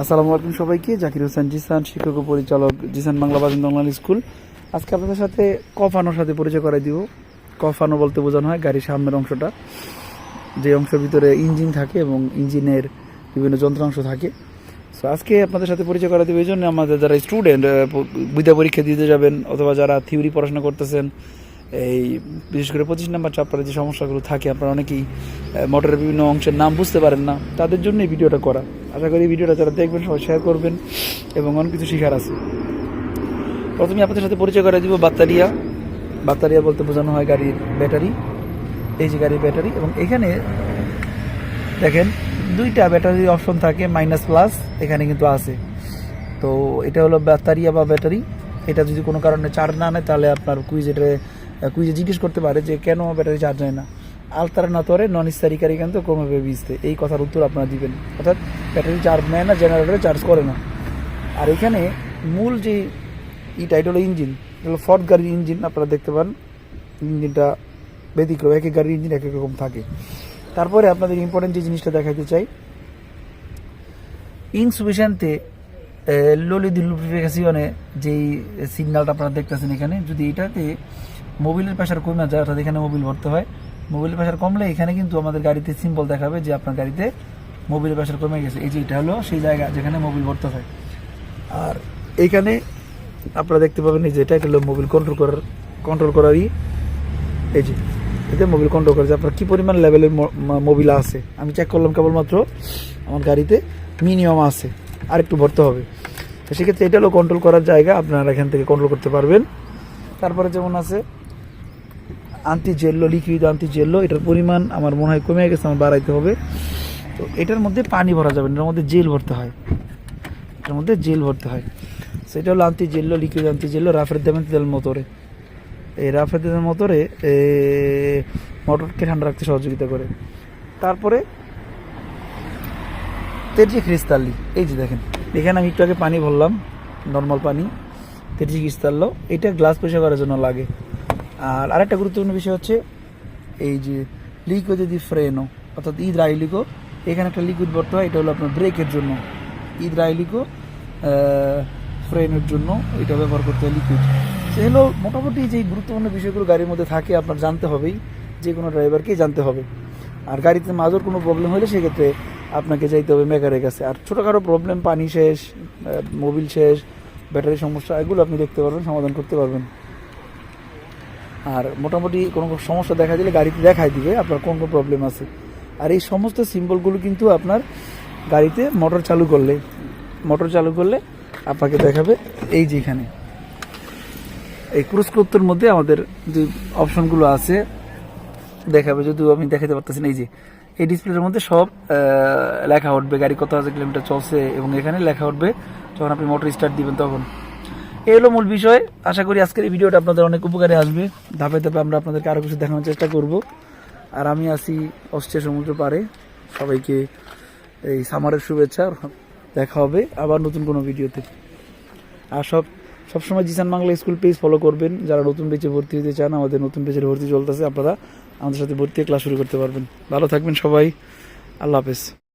আসসালামু আলাইকুম সবাইকে। জাকির হোসেন জিসান, শিক্ষক ও পরিচালক জিসান বাংলা অনলাইন স্কুল। আজকে আপনাদের সাথে কফানোর সাথে পরিচয় করাই দিব। কফানো বলতে বোঝানো হয় গাড়ির সামনের অংশটা। যে অংশের ভিতরে ইঞ্জিন থাকে এবং ইঞ্জিনের বিভিন্ন যন্ত্রাংশ থাকে। সো আজকে আপনাদের সাথে পরিচয় করা দেবো এই জন্য আমাদের যারা স্টুডেন্ট বিদ্যা পরীক্ষা দিতে যাবেন অথবা যারা থিওরি পড়াশোনা করতেছেন, এই বিশেষ করে পঁচিশ নাম্বার চাপ্টারে যে সমস্যাগুলো থাকে, আপনারা অনেকেই মোটরের বিভিন্ন অংশের নাম বুঝতে পারেন না। তাদের জন্য এই ভিডিওটা করা। আশা করি ভিডিওটা যারা দেখবেন, সবাই শেয়ার করবেন এবং অনেক কিছু শেখার আছে। প্রথমে আপনাদের সাথে পরিচয় করে দিব, বাত্তারিয়া। বাত্তারিয়া বলতে বোঝানো হয় গাড়ির ব্যাটারি। এই যে গাড়ির ব্যাটারি এবং এখানে দেখেন দুইটা ব্যাটারি অপশন থাকে মাইনাস প্লাস এখানে কিন্তু আছে। তো এটা হলো ব্যাটারিয়া বা ব্যাটারি। এটা যদি কোনো কারণে চার্জ না নেয়, তাহলে আপনার কুইজ এটা কুইজে জিজ্ঞেস করতে পারে যে কেন ব্যাটারি চার্জ হয় না। আলতারা না তোরে নন ইস্তারিকারি কিন্তু কমে বিজতে এই কথার উত্তর আপনারা দিবেন। অর্থাৎ ব্যাটারি চার্জ নেয় না জেনারেটরে চার্জ করে না। আর এখানে মূল যে ইটা এটা হলো ইঞ্জিন এটা হলো গাড়ির ইঞ্জিন আপনারা দেখতে পান। ইঞ্জিনটা ব্যতিক্রম, এক এক গাড়ির ইঞ্জিন এক এক রকম থাকে। তারপরে আপনাদের ইম্পর্টেন্ট যে জিনিসটা দেখাতে চাই ইনসুফিসিয়েন্টে লোলি লুব্রিফিকেশনে যেই সিগন্যালটা আপনারা দেখতেছেন এখানে, যদি এটাতে মোবিলের প্রেশার কমে যায়, অর্থাৎ এখানে মোবিল ভরতে হয় মোবিলের প্রেশার কমলে এখানে কিন্তু আমাদের গাড়িতে সিম্বল দেখাবে যে আপনার গাড়িতে মোবিলের প্রেশার কমে গেছে। এই যে এটা হলো সেই জায়গা যেখানে মোবিল ভরতে হয়। আর এইখানে আপনারা দেখতে পাবেন এই যে এটা হলো মোবিল কন্ট্রোল করার কন্ট্রোল করারই এই যে, এতে মোবিল কন্ট্রোল করে যে আপনার কী পরিমাণ লেভেলের মোবিল আছে? আমি চেক করলাম কেবলমাত্র আমার গাড়িতে মিনিমাম আছে। আর একটু ভরতে হবে। তো সেক্ষেত্রে এটা হলো কন্ট্রোল করার জায়গা। আপনারা এখান থেকে কন্ট্রোল করতে পারবেন। তারপরে যেমন আছে anti gel liquid anti gel এটার পরিমাণ আমার মনে হয় কমে গেছে, আমার বাড়াইতে হবে। তো এটার মধ্যে পানি ভরা যাবে না এটার মধ্যে জেল ভরতে হয়। এটার মধ্যে জেল ভরতে হয়। সেটা হলো anti gel liquid anti gel রাফের দেবেন তেল মোটরে এই রাফের তেলের মোটরে এ, মোটরকে ঠান্ডা রাখতে সহযোগিতা করে। তারপরে তেরজি ক্রিস্তাল্লি এই যে দেখেন এখানে আমি একটু আগে পানি ভরলাম নর্মাল পানি তেরজি ক্রিস্তাল্লো এটা গ্লাস পরিষ্কার করার জন্য লাগে। আর আরেকটা গুরুত্বপূর্ণ বিষয় হচ্ছে এই যে লিকো যদি ফ্রেনো অর্থাৎ ঈদ রাইলিকো এখানে একটা লিকুইড ভরতে হয়, এটা হলো আপনার ব্রেকের জন্য। ঈদ রাইলিকো ফ্রেনের জন্য এটা ব্যবহার করতে হয় লিকুইড সে হলো মোটামুটি যে গুরুত্বপূর্ণ বিষয়গুলো গাড়ির মধ্যে থাকে, আপনার জানতে হবেই, যে কোনো ড্রাইভারকেই জানতে হবে। আর গাড়িতে মাজর কোনো প্রবলেম হলে সেক্ষেত্রে আপনাকে যাইতে হবে মেকারের কাছে। আর ছোটোখাটো প্রবলেম পানি শেষ মোবিল শেষ, ব্যাটারি সমস্যা, এগুলো আপনি দেখতে পারবেন, সমাধান করতে পারবেন। আর মোটামুটি কোনো সমস্যা দেখা দিলে গাড়িতে দেখাই দিবে, আপনার কোন কোন প্রবলেম আছে। আর এই সমস্ত সিম্বলগুলো কিন্তু আপনার গাড়িতে মোটর চালু করলে, মোটর চালু করলে আপনাকে দেখাবে এই যে এখানে। এই ক্রুজ মধ্যে আমাদের যে অপশনগুলো আছে, দেখাবে, যদিও আমি দেখাতে পারতেছি না, এই যে এই ডিসপ্লের মধ্যে সব লেখা উঠবে, গাড়ি কত হাজার কিলোমিটার চলছে এবং এখানে লেখা উঠবে, যখন আপনি মোটর স্টার্ট দিবেন তখন। এই হলো মূল বিষয়। আশা করি আজকের এই ভিডিওটা আপনাদের অনেক উপকারে আসবে। ধাপে ধাপে আমরা আপনাদেরকে আরও কিছু দেখানোর চেষ্টা করব। আর আমি আছি অস্ট্রিয়া সমুদ্র পারে সবাইকে এই সামারের শুভেচ্ছা দেখা হবে আবার নতুন কোনো ভিডিওতে। আর সব, সবসময় Zishan Bangla school page follow করবেন। যারা নতুন বেচে ভর্তি হতে চান, আমাদের নতুন পেজের ভর্তি চলতেছে, আপনারা আমাদের সাথে ভর্তি ক্লাস শুরু করতে পারবেন। ভালো থাকবেন সবাই। আল্লাহ হাফেজ।